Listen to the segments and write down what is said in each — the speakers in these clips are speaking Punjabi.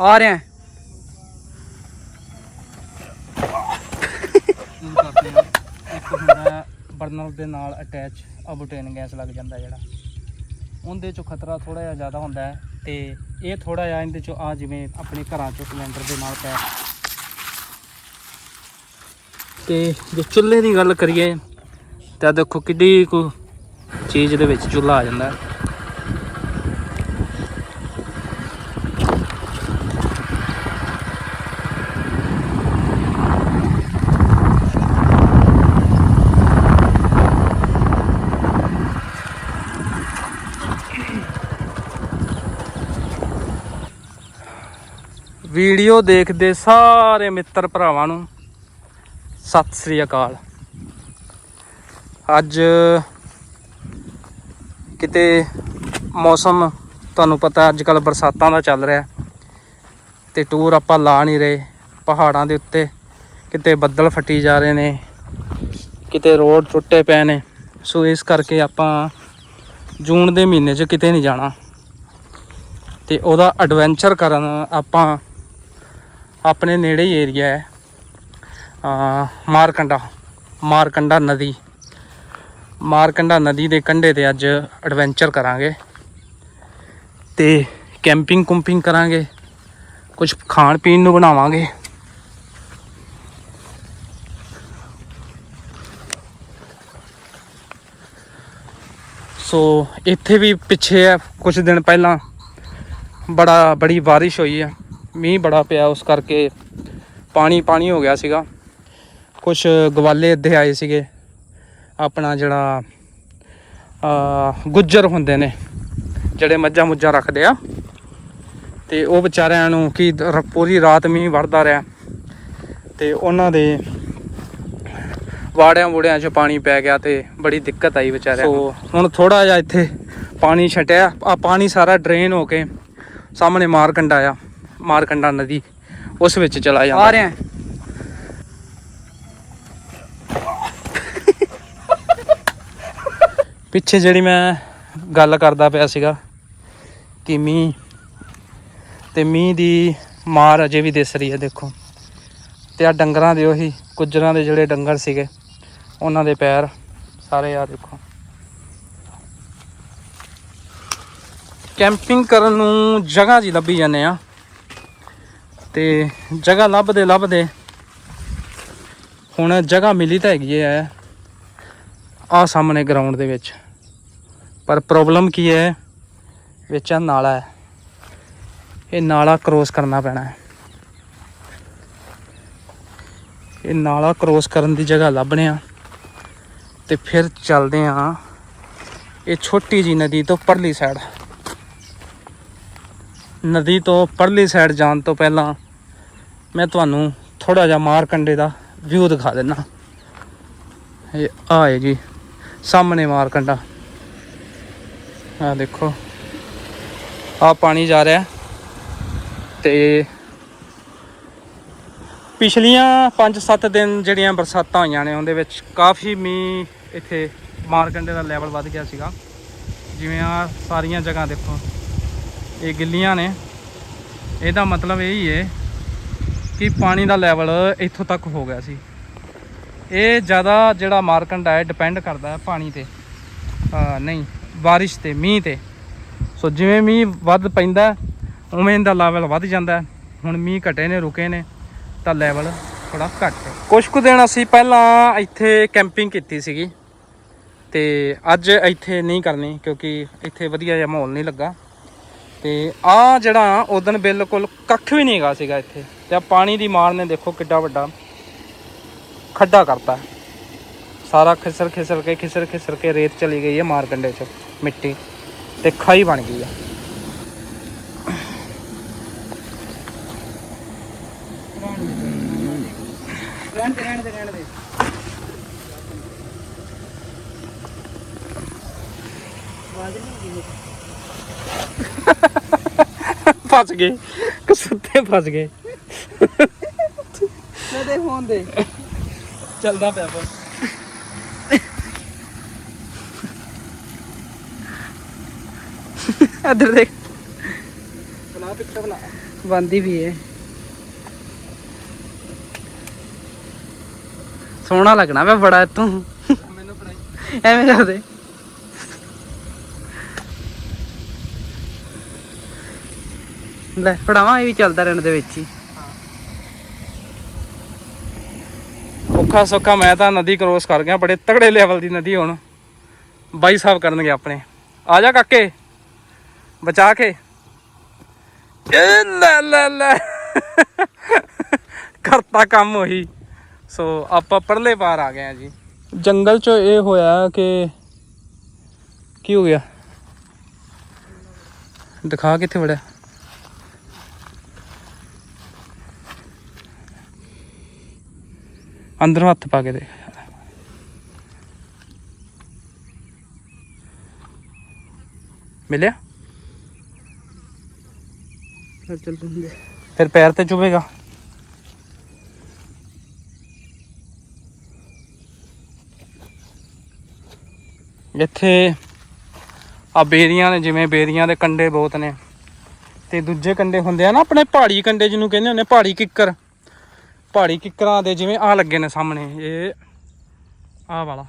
ਆ ਰਿਹਾ ਸ਼ੁਰੂ ਇੱਕ ਹੁੰਦਾ ਬਰਨਰ ਦੇ ਨਾਲ ਅਟੈਚ ਅਬੂਟੇਨ ਗੈਸ ਲੱਗ ਜਾਂਦਾ ਜਿਹੜਾ। ਉਹਦੇ ਚੋਂ ਖਤਰਾ ਥੋੜਾ ਜਿਹਾ ਜ਼ਿਆਦਾ ਹੁੰਦਾ ਹੈ ਤੇ ਇਹ ਥੋੜਾ ਜਿਹਾ ਇਹਦੇ ਚੋਂ ਆ ਜਿਵੇਂ ਆਪਣੇ ਘਰਾਂ ਚੋਂ ਸਿਲੰਡਰ ਦੇ ਨਾਲ ਪੈ ਤੇ ਜੇ ਚੁੱਲ੍ਹੇ ਦੀ ਗੱਲ ਕਰੀਏ ਤਾਂ ਦੇਖੋ ਕਿੱਡੀ ਕੁ ਚੀਜ਼ ਦੇ ਵਿੱਚ ਚੁੱਲ੍ਹਾ ਆ ਜਾਂਦਾ ਹੈ। ਵੀਡੀਓ ਦੇਖਦੇ ਸਾਰੇ ਮਿੱਤਰ ਭਰਾਵਾਂ ਨੂੰ। ਸਤਿ ਸ੍ਰੀ ਅਕਾਲ। ਅੱਜ ਕਿਤੇ ਮੌਸਮ ਤੁਹਾਨੂੰ ਪਤਾ ਅੱਜ ਕੱਲ ਬਰਸਾਤਾਂ ਦਾ ਚੱਲ ਰਿਹਾ। ਤੇ ਟੂਰ ਆਪਾਂ ਲਾ ਨਹੀਂ ਰਹੇ। ਪਹਾੜਾਂ ਦੇ ਉੱਤੇ ਕਿਤੇ ਬੱਦਲ ਫੱਟੀ ਜਾ ਰਹੇ ਨੇ। ਕਿਤੇ ਰੋਡ ਟੁੱਟੇ ਪਏ ਨੇ। ਸੋ ਇਸ ਕਰਕੇ ਆਪਾਂ ਜੂਨ ਦੇ ਮਹੀਨੇ 'ਚ ਕਿਤੇ ਨਹੀਂ ਜਾਣਾ। ਤੇ ਉਹਦਾ ਐਡਵੈਂਚਰ ਕਰਨ ਆਪਾਂ ਆਪਣੇ ਨੇੜੇ ਹੀ ਏਰੀਆ ਹੈ। ਆ ਮਾਰਕੰਡਾ ਮਾਰਕੰਡਾ ਨਦੀ। ਮਾਰਕੰਡਾ ਨਦੀ ਦੇ ਕੰਢੇ ਤੇ ਅੱਜ ਐਡਵੈਂਚਰ ਕਰਾਂਗੇ ਤੇ ਕੈਂਪਿੰਗ ਕੁੰਪਿੰਗ ਕਰਾਂਗੇ। ਕੁਝ ਖਾਣ ਪੀਣ ਨੂੰ ਬਣਾਵਾਂਗੇ। ਸੋ ਇੱਥੇ ਵੀ ਪਿੱਛੇ ਆ ਕੁਝ ਦਿਨ ਪਹਿਲਾਂ ਬੜਾ, ਬੜੀ ਬਾਰਿਸ਼ ਹੋਈ ਹੈ। ਮੀਂਹ ਬੜਾ ਪਿਆ, ਉਸ ਕਰਕੇ ਪਾਣੀ ਪਾਣੀ ਹੋ ਗਿਆ ਸੀਗਾ। ਕੁਝ ਗਵਾਲੇ ਅੱਧੇ ਆਏ ਸੀਗੇ। ਆਪਣਾ ਜਿਹੜਾ ਆ ਗੁੱਜਰ ਹੁੰਦੇ ਨੇ, ਜਿਹੜੇ ਮੱਝਾਂ ਮੁੱਝਾਂ ਰੱਖਦੇ ਆ। ਤੇ ਉਹ ਵਿਚਾਰਿਆਂ ਨੂੰ ਕੀ ਪੂਰੀ ਰਾਤ ਮੀਂਹ ਵਰਦਾ ਰਿਹਾ। ਤੇ ਉਹਨਾਂ ਦੇ ਵਾੜਿਆਂ ਵੂੜਿਆਂ 'ਚ ਪਾਣੀ ਪੈ ਗਿਆ ਤੇ ਬੜੀ ਦਿੱਕਤ ਆਈ ਵਿਚਾਰਿਆਂ ਨੂੰ। ਹੁਣ ਥੋੜਾ ਜਿਹਾ ਇੱਥੇ ਪਾਣੀ ਛਟਿਆ ਆ ਪਾਣੀ ਸਾਰਾ ਡਰੇਨ ਹੋ ਕੇ ਸਾਹਮਣੇ ਮਾਰਕੰਡਾ ਆ। ਮਾਰਕੰਡਾ ਨਦੀ ਉਸ ਵਿੱਚ ਚਲਾ ਜਾਂਦਾ। ਆ ਰਿਹਾ ਪਿੱਛੇ ਜਿਹੜੀ ਮੈਂ ਗੱਲ ਕਰਦਾ ਪਿਆ ਸੀਗਾ ਕਿ ਮੀਂਹ ਤੇ ਮੀਂਹ ਦੀ ਮਾਰ ਅਜੇ ਵੀ ਦਿਸ ਰਹੀ ਹੈ ਦੇਖੋ। ਤੇ ਆ ਡੰਗਰਾਂ ਦੇ ਉਹੀ ਕੁੱਜਰਾਂ ਦੇ ਜਿਹੜੇ ਡੰਗਰ ਸੀਗੇ ਉਹਨਾਂ ਦੇ ਪੈਰ ਸਾਰੇ ਆ ਦੇਖੋ। ਕੈਂਪਿੰਗ ਕਰਨ ਨੂੰ ਜਗ੍ਹਾ ਜੀ ਲੱਭੀ ਜਾਂਦੇ ਆ। ਤੇ ਜਗ੍ਹਾ ਲੱਭਦੇ ਲੱਭਦੇ ਹੁਣ ਜਗ੍ਹਾ ਮਿਲੀ ਤਾਂ ਹੈਗੀ ਹੈ ਆ ਸਾਹਮਣੇ ਗਰਾਊਂਡ ਦੇ ਵਿੱਚ। ਪਰ ਪ੍ਰੋਬਲਮ ਕੀ ਹੈ? ਵਿੱਚ ਆ ਨਾਲਾ ਹੈ। ਇਹ ਨਾਲਾ ਕ੍ਰੋਸ ਕਰਨਾ ਪੈਣਾ ਹੈ। ਇਹ ਨਾਲਾ ਕ੍ਰੋਸ ਕਰਨ ਦੀ ਜਗ੍ਹਾ ਲੱਭਣੇ ਆ। ਤੇ ਫਿਰ ਚੱਲਦੇ ਆ ਇਹ ਛੋਟੀ ਜੀ ਨਦੀ ਤੋਂ ਪਰਲੀ ਸਾਈਡ ਨਦੀ ਤੋਂ ਪਰਲੀ ਸਾਈਡ ਜਾਣ ਤੋਂ ਪਹਿਲਾਂ ਮੈਂ ਤੁਹਾਨੂੰ ਥੋੜਾ ਜਿਹਾ ਮਾਰ ਕੰਡੇ ਦਾ ਵਿਊ ਦਿਖਾ ਦਿੰਦਾ। ਇਹ ਆ ਹੈ ਜੀ, ਸਾਹਮਣੇ ਮਾਰ ਕੰਡਾ ਆ ਦੇਖੋ ਆ ਪਾਣੀ ਜਾ ਰਿਹਾ ਤੇ ਪਿਛਲੀਆਂ 5-7 ਦਿਨ ਜਿਹੜੀਆਂ ਬਰਸਾਤਾਂ ਹੋਈਆਂ ਨੇ, ਉਹਦੇ ਵਿੱਚ ਕਾਫੀ ਮੀਂਹ ਇੱਥੇ ਮਾਰਕੰਡੇ ਦਾ ਲੈਵਲ ਵੱਧ ਗਿਆ ਸੀਗਾ। ਜਿਵੇਂ ਆ ਸਾਰੀਆਂ ਜਗ੍ਹਾ ਦੇਖੋ। ਇਹ ਗਿੱਲੀਆਂ ਨੇ। ਇਹਦਾ ਮਤਲਬ ਇਹ ਹੀ ਹੈ ਕਿ ਪਾਣੀ ਦਾ ਲੈਵਲ ਇੱਥੋਂ ਤੱਕ ਹੋ ਗਿਆ ਸੀ। ਇਹ ਜ਼ਿਆਦਾ ਜਿਹੜਾ ਮਾਰਕੰਡਾ ਹੈ ਡਿਪੈਂਡ ਕਰਦਾ ਹੈ ਪਾਣੀ ਤੇ। ਨਹੀਂ, ਬਾਰਿਸ਼ ਤੇ, ਮੀਂਹ ਤੇ। ਸੋ ਜਿਵੇਂ ਮੀਂਹ ਵੱਧ ਪੈਂਦਾ ਉਵੇਂ ਇਹਦਾ ਲੈਵਲ ਵੱਧ ਜਾਂਦਾ ਹੁਣ ਮੀਂਹ ਘਟੇ ਨੇ, ਰੁਕੇ ਨੇ, ਤਾਂ ਲੈਵਲ ਥੋੜਾ ਘੱਟ ਹੈ। ਕੁਝ ਕੁ ਦਿਨ ਅਸੀਂ ਪਹਿਲਾਂ ਇੱਥੇ ਕੈਂਪਿੰਗ ਕੀਤੀ ਸੀਗੀ। ਤੇ ਅੱਜ ਇੱਥੇ ਨਹੀਂ ਕਰਨੀ, ਕਿਉਂਕਿ ਇੱਥੇ ਵਧੀਆ ਜਿਹਾ ਮਾਹੌਲ ਨਹੀਂ ਲੱਗਾ। ਤੇ ਆ ਜਿਹੜਾ ਉਦੋਂ ਬਿਲਕੁਲ ਕੱਖ ਵੀ ਨਹੀਂਗਾ ਸੀਗਾ ਇੱਥੇ। ਤੇ ਆ ਪਾਣੀ ਦੀ ਮਾਰ ਨੇ ਦੇਖੋ ਕਿੱਡਾ ਵੱਡਾ ਖੱਡਾ ਕਰਤਾ। ਸਾਰਾ ਖਿਸਰ ਖਿਸਰ ਕੇ, ਖਿਸਰ ਖਿਸਰ ਕੇ ਰੇਤ ਚਲੀ ਗਈ ਹੈ ਮਾਰ ਕੰਡੇ 'ਚ, ਮਿੱਟੀ। ਤੇ ਖਾਈ ਬਣ ਗਈ ਆ ਰਹਿਣ ਦੇ ਰਹਿਣ ਦੇ ਰਹਿਣ ਦੇ ਫਸ ਗਏ। ਕਸੁੱਤੇ ਫਸ ਗਏ। ਲੈ ਦੇ ਦੇ। ਚੱਲਦਾ ਪਿਆ ਬਸ। ਇੱਧਰ ਦੇਖ। ਬਣਾ ਪਿੱਛੇ ਬਣਾ। ਬੰਦੀ ਵੀ ਹੈ ਸੋਹਣਾ ਲੱਗਣਾ ਵੇ ਬੜਾ ਤੂੰ ਮੈਨੂੰ ਪੜਾਈ ਐਵੇਂ ਕਰਦੇ ਲੈ ਫੜਾਵਾਂ ਇਹ ਵੀ ਚੱਲਦਾ ਰਹਿਣ ਦੇ ਵਿੱਚ ਹੀ। ਔਖਾ ਸੌਖਾ ਮੈਂ ਤਾਂ ਨਦੀ ਕ੍ਰੋਸ ਕਰ ਗਿਆ, ਬੜੇ ਤਗੜੇ ਲੈਵਲ ਦੀ ਨਦੀ ਹੁਣ। ਬਾਈ ਸਾਹਿਬ ਕਰਨਗੇ ਆਪਣੇ। ਆ ਜਾ ਕਾਕੇ, ਬਚਾ ਕੇ। ਏ ਲੈ ਲੈ ਲੈ। ਕਰਤਾ ਕੰਮ ਉਹੀ। ਸੋ ਆਪਾਂ ਪਰਲੇ ਪਾਰ ਆ ਗਏ ਆ ਜੀ। ਜੰਗਲ ਚੋਂ ਇਹ ਹੋਇਆ ਕਿ ਕੀ ਹੋ ਗਿਆ? ਦਿਖਾ ਕਿੱਥੇ ਵੜਿਆ? ਅੰਦਰੋਂ ਹੱਥ ਪਾ ਕੇ ਦੇ ਮਿਲਿਆ? ਚੱਲ ਫਿਰ ਪੈਰ ਤੇ ਚੁਭੇਗਾ। ਇੱਥੇ ਆ ਬੇਰੀਆਂ ਨੇ ਜਿਵੇਂ ਬੇਰੀਆਂ ਦੇ ਕੰਡੇ ਬਹੁਤ ਨੇ। ਤੇ ਦੂਜੇ ਕੰਡੇ ਹੁੰਦੇ ਆ ਨਾ ਆਪਣੇ ਪਹਾੜੀ ਕੰਡੇ ਜਿਹਨੂੰ ਕਹਿੰਦੇ ਹੁੰਦੇ ਪਹਾੜੀ ਕਿੱਕਰ। ਪਹਾੜੀ ਕਿੱਕਰਾਂ ਦੇ ਜਿਵੇਂ ਆ ਲੱਗੇ ਨੇ ਸਾਹਮਣੇ ਇਹ ਆਹ ਵਾਲਾ।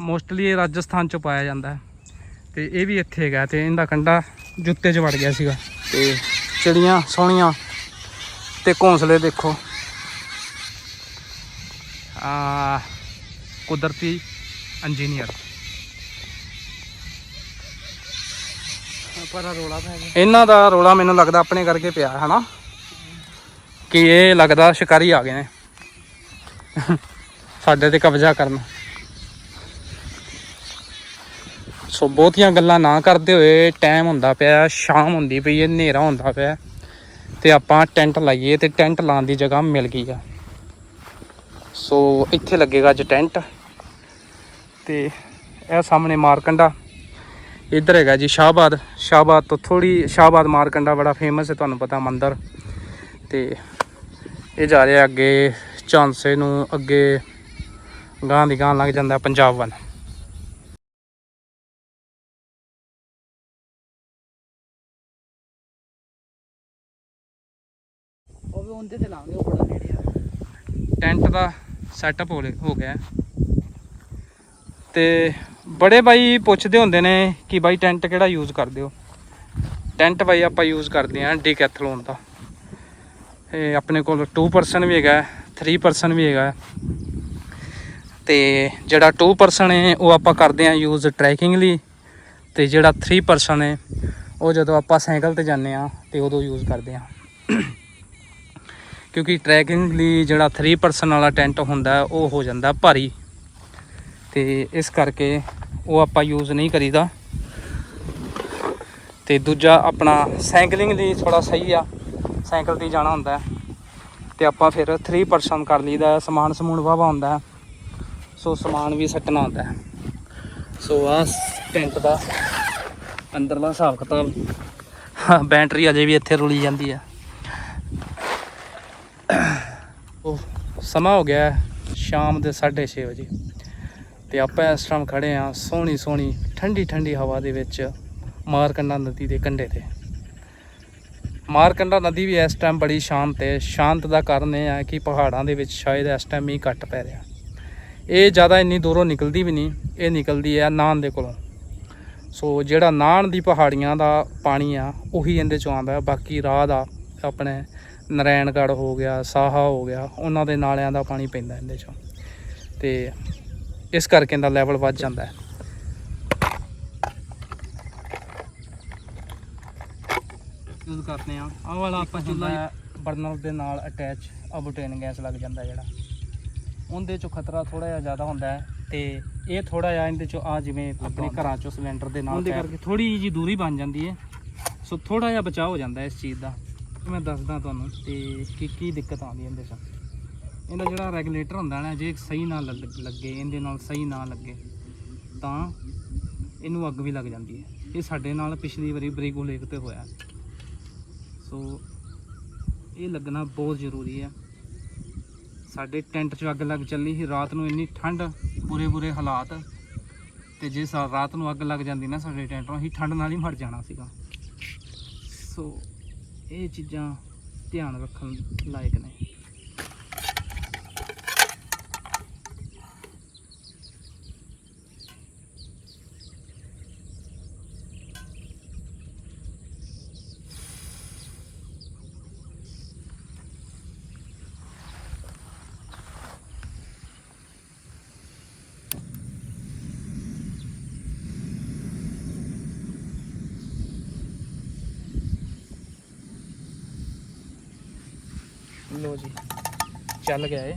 ਮੋਸਟਲੀ ਇਹ ਰਾਜਸਥਾਨ ਚ ਪਾਇਆ ਜਾਂਦਾ ਹੈ। ਤੇ ਇਹ ਵੀ ਇੱਥੇ ਹੈਗਾ ਤੇ ਇਹਦਾ ਕੰਡਾ ਜੁੱਤੇ 'ਚ ਵੜ ਗਿਆ ਸੀਗਾ। ਤੇ ਚਿੜੀਆਂ ਸੋਹਣੀਆਂ ਤੇ ਘੋਂਸਲੇ ਦੇਖੋ। ਆ ਕੁਦਰਤੀ ਇੰਜੀਨੀਅਰ ਪਰ ਰੋਲਾ ਪੈ ਗਿਆ। ਇਹਨਾਂ ਦਾ ਰੋਲਾ ਮੈਨੂੰ ਲੱਗਦਾ ਆਪਣੇ ਕਰਕੇ ਪਿਆ ਹੈ ਹਨਾ? ਕਿ ਇਹ ਲੱਗਦਾ ਸ਼ਿਕਾਰੀ ਆ ਗਏ ਨੇ। ਸਾਡੇ ਤੇ ਕਬਜ਼ਾ ਕਰਨ। ਸੋ ਬਹੁਤੀਆਂ ਗੱਲਾਂ ਨਾ ਕਰਦੇ ਹੋਏ ਟਾਈਮ ਹੁੰਦਾ ਪਿਆ, ਸ਼ਾਮ ਹੁੰਦੀ ਪਈ ਹੈ, ਹਨੇਰਾ ਹੁੰਦਾ ਪਿਆ। ਤੇ ਆਪਾਂ ਟੈਂਟ ਲਾਈਏ ਤੇ ਟੈਂਟ ਲਾਉਣ ਦੀ ਜਗ੍ਹਾ ਮਿਲ ਗਈ ਆ। ਸੋ ਇੱਥੇ ਲੱਗੇਗਾ ਅੱਜ ਟੈਂਟ। ਤੇ ਇਹ ਸਾਹਮਣੇ ਮਾਰਕੰਡਾ। ਇੱਧਰ ਹੈਗਾ ਜੀ ਸ਼ਾਹਬਾਦ। ਸ਼ਾਹਬਾਦ ਤੋਂ ਥੋੜੀ ਸ਼ਾਹਬਾਦ ਮਾਰਕੰਡਾ ਬੜਾ ਫੇਮਸ ਹੈ, ਤੁਹਾਨੂੰ ਪਤਾ ਮੰਦਰ। ਤੇ ਇਹ ਜਾ ਰਿਹਾ ਅੱਗੇ ਝਾਂਸੇ ਨੂੰ ਅੱਗੇ ਗਾਂ ਦੀ ਗਾਂ ਲੱਗ ਜਾਂਦਾ ਪੰਜਾਬ ਵੱਲ। ਉਹ ਉਹਦੇ ਤੇ ਲਾਉਂਗੇ ਉਹ ਬੜਾ ਨੇੜੇ ਆ। ਟੈਂਟ ਦਾ ਸੈਟਅਪ ਹੋ ਲੇ- ਹੋ ਗਿਆ। ਤੇ ਬੜੇ ਬਾਈ ਪੁੱਛਦੇ ਹੁੰਦੇ ਨੇ ਕਿ ਬਾਈ ਟੈਂਟ ਕਿਹੜਾ ਯੂਜ਼ ਕਰਦੇ ਹੋ? ਟੈਂਟ ਬਾਈ ਆਪਾਂ ਯੂਜ਼ ਕਰਦੇ ਆਂ ਡੀਕੈਥਲੋਨ ਦਾ। ਇਹ ਆਪਣੇ ਕੋਲ 2 ਪਰਸਨ ਵੀ ਹੈਗਾ 3 ਪਰਸਨ ਵੀ ਹੈਗਾ ਤੇ ਜਿਹੜਾ 2 ਪਰਸਨ ਹੈ, ਉਹ ਆਪਾਂ ਕਰਦੇ ਆਂ ਯੂਜ਼ ਟਰੈਕਿੰਗ ਲਈ। ਤੇ ਜਿਹੜਾ 3 ਪਰਸਨ ਹੈ, ਉਹ ਜਦੋਂ ਆਪਾਂ ਸਾਈਕਲ ਤੇ ਜਾਂਦੇ ਆ ਤੇ ਉਦੋਂ ਯੂਜ਼ ਕਰਦੇ ਆਂ ਕਿਉਂਕਿ ਟਰੈਕਿੰਗ ਲਈ ਜਿਹੜਾ 3 ਪਰਸਨ ਵਾਲਾ ਟੈਂਟ ਹੁੰਦਾ ਉਹ ਹੋ ਜਾਂਦਾ ਭਾਰੀ। ਤੇ ਇਸ ਕਰਕੇ ਉਹ ਆਪਾਂ ਯੂਜ਼ ਨਹੀਂ ਕਰੀਦਾ। ਤੇ ਦੂਜਾ ਆਪਣਾ ਸਾਈਕਲਿੰਗ ਲਈ ਥੋੜਾ ਸਹੀ ਆ। ਸਾਈਕਲ ਤੇ ਜਾਣਾ ਹੁੰਦਾ ਹੈ। ਤੇ ਆਪਾਂ ਫਿਰ 3 ਪਰਸਨ ਕਰ ਲਈਦਾ ਸਮਾਨ ਸਮੂਨ ਵਾਵਾ ਹੁੰਦਾ ਸੋ ਸਮਾਨ ਵੀ ਸੱਟਣਾ ਹੁੰਦਾ ਸੋ ਆ ਟੈਂਟ ਦਾ ਅੰਦਰਲਾ ਹਿਸਾਬ ਕਿਤਾਬ। ਬੈਟਰੀ ਅਜੇ ਵੀ ਇੱਥੇ ਰੁਲੀ ਜਾਂਦੀ ਆ ਉਹ ਸਮਾਂ ਹੋ ਗਿਆ ਸ਼ਾਮ ਦੇ 6:30 ਵਜੇ। ਤੇ ਆਪਾਂ ਇਸ ਟਾਈਮ ਖੜੇ ਆ ਸੋਹਣੀ ਸੋਹਣੀ ਠੰਡੀ ਠੰਡੀ ਹਵਾ ਦੇ ਵਿੱਚ ਮਾਰਕੰਡਾ ਨਦੀ ਦੇ ਕੰਢੇ ਤੇ। ਮਾਰਕੰਡਾ ਨਦੀ ਵੀ ਇਸ ਟਾਈਮ ਬੜੀ ਸ਼ਾਂਤ ਹੈ ਸ਼ਾਂਤ ਦਾ ਕਾਰਨ ਇਹ ਹੈ ਕਿ ਪਹਾੜਾਂ ਦੇ ਵਿੱਚ ਸ਼ਾਇਦ ਇਸ ਟਾਈਮ ਮੀਂਹ ਘੱਟ ਪੈ ਰਿਹਾ। ਇਹ ਜ਼ਿਆਦਾ ਇੰਨੀ ਦੂਰੋਂ ਨਿਕਲਦੀ ਵੀ ਨਹੀਂ, ਇਹ ਨਿਕਲਦੀ ਹੈ ਨਾਨ ਦੇ ਕੋਲੋਂ। ਸੋ ਜਿਹੜਾ ਨਾਨ ਦੀ ਪਹਾੜੀਆਂ ਦਾ ਪਾਣੀ ਆ, ਉਹੀ ਇਹਦੇ ਚੋਂ ਆਉਂਦਾ ਬਾਕੀ ਰਾਹ ਦਾ ਆਪਣੇ ਨਰੈਣਗੜ੍ਹ ਹੋ ਗਿਆ, ਸਾਹਾ ਹੋ ਗਿਆ, ਉਹਨਾਂ ਦੇ ਨਾਲਿਆਂ ਦਾ ਪਾਣੀ ਪੈਂਦਾ ਇਹਦੇ ਚੋਂ। ਤੇ ਇਸ ਕਰਕੇ ਇਹਦਾ ਲੈਵਲ ਵੱਧ ਜਾਂਦਾ ਹੈ। ਯੂਜ਼ ਕਰਦੇ ਆ ਆਹ ਵਾਲਾ ਆਪਾਂ ਚੁੱਲ੍ਹਾ ਬਰਨਰ ਦੇ ਨਾਲ ਅਟੈਚ ਅਬੂਟੇਨ ਗੈਸ ਲੱਗ ਜਾਂਦਾ ਜਿਹੜਾ। ਉਹਦੇ ਚੋਂ ਖਤਰਾ ਥੋੜਾ ਜਿਹਾ ਜ਼ਿਆਦਾ ਹੁੰਦਾ ਹੈ ਤੇ ਇਹ ਥੋੜਾ ਜਿਹਾ ਇਹਦੇ ਚੋਂ ਆ ਜਿਵੇਂ ਆਪਣੇ ਘਰਾਂ ਚੋਂ ਸਿਲੰਡਰ ਦੇ ਨਾਲ ਉਹਦੇ ਕਰਕੇ ਥੋੜੀ ਜੀ ਦੂਰੀ ਬਣ ਜਾਂਦੀ ਹੈ। ਸੋ ਥੋੜਾ ਜਿਹਾ ਬਚਾਅ ਹੋ ਜਾਂਦਾ ਇਸ ਚੀਜ਼ ਦਾ। ਮੈਂ ਦੱਸਦਾ ਤੁਹਾਨੂੰ ਤੇ ਕੀ ਕੀ ਦਿੱਕਤ ਆਉਂਦੀ ਹੈ ਇਹਦੇ 'ਚ ਇਹਦਾ ਜਿਹੜਾ ਰੈਗੂਲੇਟਰ ਹੁੰਦਾ ਨਾ ਜੇ ਸਹੀ ਨਾ ਲੱਗ- ਇਹਦੇ ਨਾਲ ਸਹੀ ਨਾ ਲੱਗੇ ਤਾਂ ਇਹਨੂੰ ਅੱਗ ਵੀ ਲੱਗ ਜਾਂਦੀ ਹੈ। ਇਹ ਸਾਡੇ ਨਾਲ ਪਿਛਲੀ ਵਾਰੀ ਬਰੀਗੋ ਲੇਕ ਤੇ ਹੋਇਆ। ਸੋ ਇਹ ਲੱਗਣਾ ਬਹੁਤ ਜ਼ਰੂਰੀ ਹੈ ਸਾਡੇ ਟੈਂਟ 'ਚ ਅੱਗ ਲੱਗ ਚੱਲੀ ਸੀ, ਰਾਤ ਨੂੰ ਇੰਨੀ ਠੰਡ, ਬੁਰੇ ਬੁਰੇ ਹਾਲਾਤ। ਤੇ ਜੇ ਸਾ- ਰਾਤ ਨੂੰ ਅੱਗ ਲੱਗ ਜਾਂਦੀ ਨਾ ਸਾਡੇ ਟੈਂਟ ਨੂੰ ਅਸੀਂ ਠੰਡ ਨਾਲ ਹੀ ਮਰ ਜਾਣਾ ਸੀਗਾ। ਸੋ ਇਹ ਚੀਜ਼ਾਂ ਧਿਆਨ ਰੱਖਣ ਲਾਇਕ ਨੇ। ਲੋ ਜੀ, ਚੱਲ ਗਿਆ ਏ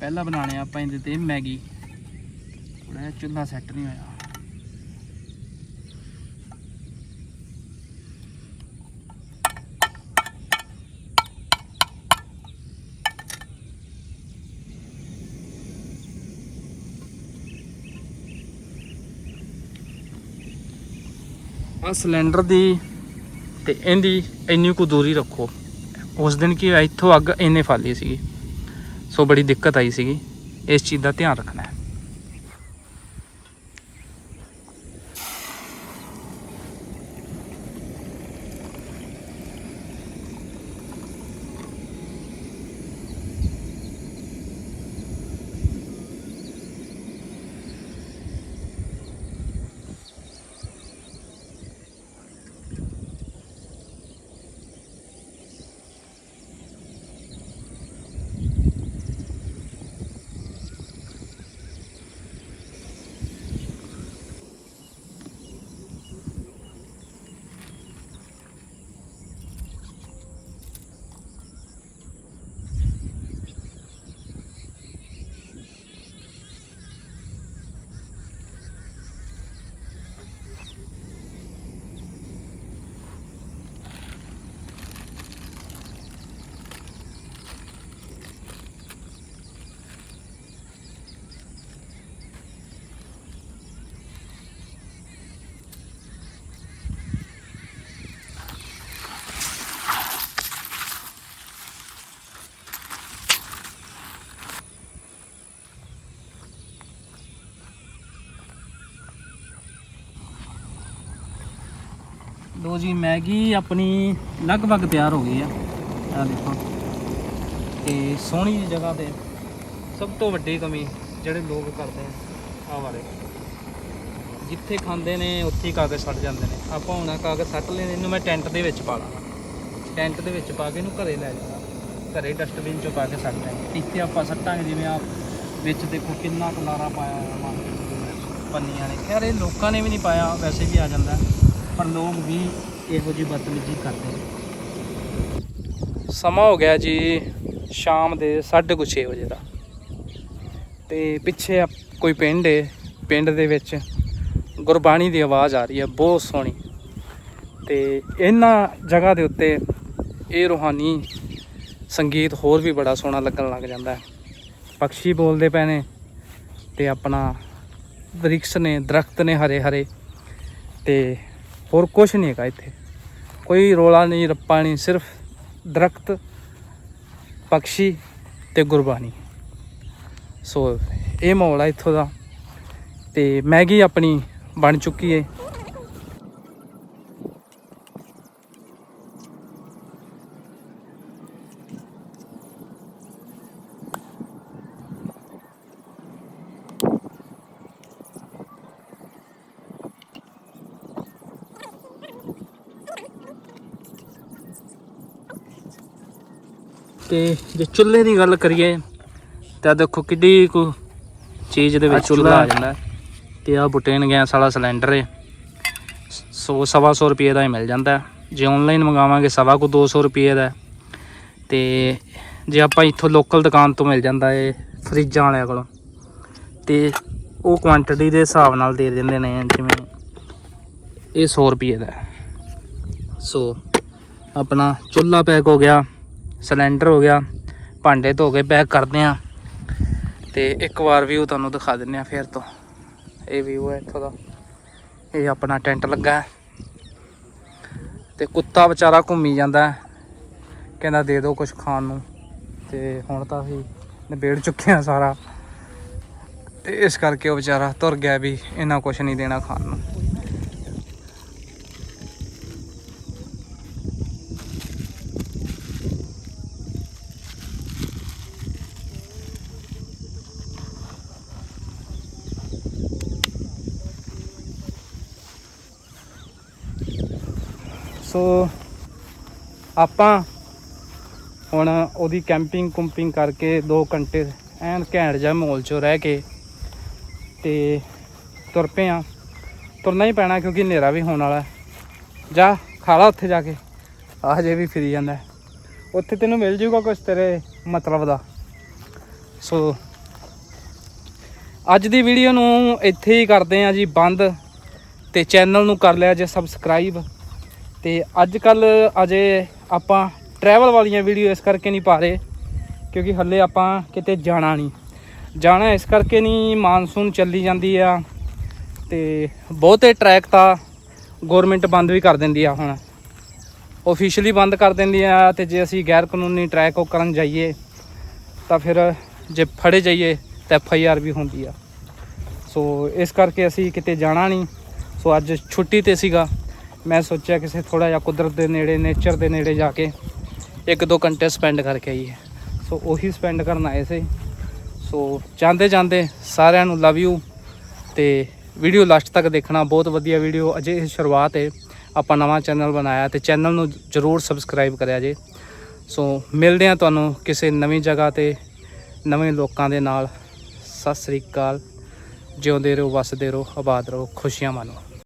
ਪਹਿਲਾਂ ਬਣਾਣੇ ਆਪਾਂ ਇਹਦੇ ਤੇ ਮੈਗੀ। ਥੋੜਾ ਜਿਹਾ ਚੁੱਲ੍ਹਾ ਸੈੱਟ ਨਹੀਂ ਹੋਇਆ। ਆ ਸਿਲੰਡਰ ਦੀ ਤੇ ਇਹਦੀ ਇੰਨੀ ਕੁ ਦੂਰੀ ਰੱਖੋ। ਉਸ ਦਿਨ ਕੀ ਇੱਥੋਂ ਅੱਗ ਇੰਨੇ ਫਾਲੀ ਸੀਗੀ, ਸੋ ਬੜੀ ਦਿੱਕਤ ਆਈ ਸੀਗੀ। ਇਸ ਚੀਜ਼ ਦਾ ਧਿਆਨ ਰੱਖਣਾ ਹੈ। ਲੋ ਜੀ, ਮੈਗੀ ਆਪਣੀ ਲਗਭਗ ਤਿਆਰ ਹੋ ਗਈ ਆ। ਆ ਦੇਖੋ। ਤੇ ਸੋਹਣੀ ਜਿਹੀ ਜਗ੍ਹਾ ਤੇ ਸਭ ਤੋਂ ਵੱਡੀ ਕਮੀ ਜਿਹੜੇ ਲੋਕ ਕਰਦੇ ਆ ਆ ਵਾਲੇ। ਜਿੱਥੇ ਖਾਂਦੇ ਨੇ, ਉੱਥੇ ਹੀ ਕਾਗਜ਼ ਸੱਟ ਜਾਂਦੇ ਨੇ। ਆਪਾਂ ਹੁਣ ਕਾਗਜ਼ ਸੱਟ ਲੈਣੇ ਇਹਨੂੰ ਮੈਂ ਟੈਂਟ ਦੇ ਵਿੱਚ ਪਾ ਲਾਂ। ਟੈਂਟ ਦੇ ਵਿੱਚ ਪਾ ਕੇ ਇਹਨੂੰ ਘਰੇ ਲੈ ਜਾਣਾ। ਘਰੇ ਡਸਟਬਿਨ ਚੋਂ ਪਾ ਕੇ ਸੱਟ ਲਾਂਗੇ ਇੱਥੇ ਆਪਾਂ ਸੱਟਾਂਗੇ, ਜਿਵੇਂ ਆ ਵਿੱਚ ਦੇਖੋ ਕਿੰਨਾ ਕੁਲਾਰਾ ਪਾਇਆ ਹੋਇਆ ਪੰਨੀਆਂ ਨੇ। ਖੈਰ, ਇਹ ਲੋਕਾਂ ਨੇ ਵੀ ਨਹੀਂ ਪਾਇਆ, ਵੈਸੇ ਵੀ ਆ ਜਾਂਦਾ। ਪਰ ਲੋਕ ਵੀ ਇਹੋ ਜਿਹੀ ਬਦਤਮੀਜ਼ੀ ਕਰਦੇ ਨੇ। ਸਮਾਂ ਹੋ ਗਿਆ ਜੀ ਸ਼ਾਮ ਦੇ 6:30 ਵਜੇ ਦਾ। ਤੇ ਪਿੱਛੇ ਆ ਕੋਈ ਪਿੰਡ ਏ, ਪਿੰਡ ਦੇ ਵਿੱਚ ਗੁਰਬਾਣੀ ਦੀ ਆਵਾਜ਼ ਆ ਰਹੀ ਹੈ, ਬਹੁਤ ਸੋਹਣੀ। ਤੇ ਇਹਨਾਂ ਜਗ੍ਹਾ ਦੇ ਉੱਤੇ ਇਹ ਰੂਹਾਨੀ ਸੰਗੀਤ ਹੋਰ ਵੀ ਬੜਾ ਸੋਹਣਾ ਲੱਗਣ ਲੱਗ ਜਾਂਦਾ ਹੈ। ਪੰਛੀ ਬੋਲਦੇ ਪਏ ਨੇ ਤੇ ਆਪਣਾ ਵ੍ਰਿਕਸ਼ ਨੇ, ਦਰਖਤ ਨੇ ਹਰੇ ਹਰੇ ਤੇ ਹੋਰ ਕੁਝ ਨਹੀਂ ਹੈਗਾ ਇੱਥੇ। ਕੋਈ ਰੋਲਾ ਨਹੀਂ, ਰੱਪਾ ਨਹੀਂ, ਸਿਰਫ ਦਰਖਤ ਪੰਛੀ ਤੇ ਗੁਰਬਾਣੀ। ਸੋ ਇਹ ਮਾਹੌਲ ਆ ਇੱਥੋਂ ਦਾ ਤੇ ਮੈਗੀ ਆਪਣੀ ਬਣ ਚੁੱਕੀ ਏ। ਤੇ ਜੇ ਚੁੱਲ੍ਹੇ ਦੀ ਗੱਲ ਕਰੀਏ ਤਾਂ ਦੇਖੋ ਕਿੱਡੀ ਕੁ ਚੀਜ਼ ਦੇ ਵਿੱਚ ਚੁੱਲ੍ਹਾ ਆ ਜਾਂਦਾ। ਤੇ ਆ ਬੁਟੇਨ ਗੈਸ ਵਾਲਾ ਸਿਲੰਡਰ ਹੈ ਸੌ ਸਵਾ ਸੌ ਰੁਪਏ ਦਾ ਹੀ ਮਿਲ ਜਾਂਦਾ। ਜੇ ਆਨਲਾਈਨ ਮੰਗਾਵਾਂਗੇ ਸਵਾ ਕੋ 200 ਰੁਪਏ ਦਾ। ਤੇ ਜੇ ਆਪਾਂ ਇੱਥੋਂ ਲੋਕਲ ਦੁਕਾਨ ਤੋਂ ਮਿਲ ਜਾਂਦਾ ਏ ਫਰਿੱਜਾਂ ਵਾਲਿਆਂ ਕੋਲੋਂ ਤੇ ਉਹ ਕੁਆਂਟੀਟੀ ਦੇ ਹਿਸਾਬ ਨਾਲ ਦੇ ਦਿੰਦੇ ਨੇ ਜਿਵੇਂ ਇਹ 100 ਰੁਪਏ ਦਾ। ਸੋ ਆਪਣਾ ਚੁੱਲ੍ਹਾ ਪੈਕ ਹੋ ਗਿਆ ਸਿਲੰਡਰ ਹੋ ਗਿਆ, ਭਾਂਡੇ ਧੋ ਕੇ ਪੈਕ ਕਰਦੇ ਆ ਤੇ ਇੱਕ ਵਾਰ ਵੀ ਉਹ ਤੁਹਾਨੂੰ ਦਿਖਾ ਦਿੰਨੇ ਆ ਫੇਰ ਤੋਂ। ਇਹ ਵਿਊ ਹੈ ਇੱਥੋਂ ਦਾ। ਇਹ ਆਪਣਾ ਟੈਂਟ ਲੱਗਾ ਹੈ। ਤੇ ਕੁੱਤਾ ਵਿਚਾਰਾ ਘੁੰਮੀ ਜਾਂਦਾ ਕਹਿੰਦਾ ਦੇ ਦਿਓ ਕੁਝ ਖਾਣ ਨੂੰ। ਤੇ ਹੁਣ ਤਾਂ ਅਸੀਂ ਨਿਬੇੜ ਚੁੱਕੇ ਆ ਸਾਰਾ। ਤੇ ਇਸ ਕਰਕੇ ਉਹ ਵਿਚਾਰਾ ਤੁਰ ਗਿਆ ਵੀ ਇਹਨਾਂ ਕੁਝ ਨਹੀਂ ਦੇਣਾ ਖਾਣ ਨੂੰ। ਸੋ ਆਪਾਂ ਹੁਣ ਉਹਦੀ ਕੈਂਪਿੰਗ ਕੁੰਪਿੰਗ ਕਰਕੇ 2 ਘੰਟੇ ਐਨ ਘੈਂਟ ਜਿਹਾ ਮੋਲ 'ਚੋਂ ਰਹਿ ਕੇ ਤੇ ਤੁਰ ਪਏ ਆ। ਤੁਰਨਾ ਹੀ ਪੈਣਾ ਕਿਉਂਕਿ ਹਨੇਰਾ ਵੀ ਹੋਣ ਵਾਲਾ। ਹੈ। ਜਾ, ਖਾ ਉੱਥੇ ਜਾ ਕੇ। ਆਹ ਜੇ ਵੀ ਫਿਰੀ ਜਾਂਦਾ। ਉੱਥੇ ਤੈਨੂੰ ਮਿਲ ਜੂਗਾ ਕੁਝ ਤੇਰੇ ਮਤਲਬ ਦਾ। ਸੋ ਅੱਜ ਦੀ ਵੀਡੀਓ ਨੂੰ ਇੱਥੇ ਹੀ ਕਰਦੇ ਆ ਜੀ ਬੰਦ। ਤੇ ਚੈਨਲ ਨੂੰ ਕਰ ਲਿਆ ਜੇ ਸਬਸਕ੍ਰਾਈਬ ਤੇ ਅੱਜ ਕੱਲ ਅਜੇ ਆਪਾਂ ਟਰੈਵਲ ਵਾਲੀਆਂ ਵੀਡੀਓ ਇਸ ਕਰਕੇ ਨਹੀਂ ਪਾ ਰਹੇ, ਕਿਉਂਕਿ ਹੱਲੇ ਆਪਾਂ ਕਿਤੇ ਜਾਣਾ ਨਹੀਂ। ਜਾਣਾ ਇਸ ਕਰਕੇ ਨਹੀਂ ਮਾਨਸੂਨ ਚੱਲੀ ਜਾਂਦੀ ਆ ਤੇ ਬਹੁਤੇ ਟਰੈਕ ਤਾਂ ਗਵਰਨਮੈਂਟ ਬੰਦ ਵੀ ਕਰ ਦਿੰਦੀ ਆ ਹੁਣ। ਆਫੀਸ਼ੀਅਲੀ ਬੰਦ ਕਰ ਦਿੰਦੀ ਆ ਤੇ ਜੇ ਅਸੀਂ ਗੈਰ ਕਾਨੂੰਨੀ ਟਰੈਕ ਉਹ ਕਰਨ ਜਾਈਏ, ਤਾਂ ਫਿਰ ਜੇ ਫੜੇ ਜਾਈਏ ਤਾਂ ਐਫ ਆਈ ਆਰ ਵੀ ਹੁੰਦੀ ਆ। ਸੋ ਇਸ ਕਰਕੇ ਅਸੀਂ ਕਿਤੇ ਜਾਣਾ ਨਹੀਂ। ਸੋ ਅੱਜ ਛੁੱਟੀ ਤੇ ਸੀਗਾ। ਮੈਂ ਸੋਚਿਆ ਕਿਸੇ ਥੋੜਾ ਜਿਹਾ ਕੁਦਰਤ ਦੇ ਨੇੜੇ ਨੇਚਰ ਦੇ ਨੇੜੇ ਜਾ ਕੇ ਇੱਕ ਦੋ ਘੰਟੇ ਸਪੈਂਡ ਕਰਕੇ ਆਈਏ। ਸੋ ਉਹੀ ਸਪੈਂਡ ਕਰਨ ਆਏ ਸੀ। ਸੋ ਜਾਂਦੇ ਜਾਂਦੇ ਸਾਰਿਆਂ ਨੂੰ ਲਵ ਯੂ ਤੇ ਵੀਡੀਓ ਲਾਸਟ ਤੱਕ ਦੇਖਣਾ। ਬਹੁਤ ਵਧੀਆ ਵੀਡੀਓ ਅਜੇ ਇਹ ਸ਼ੁਰੂਆਤ ਹੈ ਆਪਾਂ ਨਵਾਂ ਚੈਨਲ ਬਣਾਇਆ ਤੇ ਚੈਨਲ ਨੂੰ ਜਰੂਰ ਸਬਸਕ੍ਰਾਈਬ ਕਰਿਆ ਜੇ। ਸੋ ਮਿਲਦੇ ਆ ਤੁਹਾਨੂੰ ਕਿਸੇ ਨਵੀਂ ਜਗ੍ਹਾ ਤੇ, ਨਵੇਂ ਲੋਕਾਂ ਦੇ ਨਾਲ। ਸਤਿ ਸ੍ਰੀ ਅਕਾਲ। ਜਿਉਂਦੇ ਰਹੋ, ਵਸਦੇ ਰਹੋ, ਆਬਾਦ ਰਹੋ, ਖੁਸ਼ੀਆਂ ਮਾਣੋ।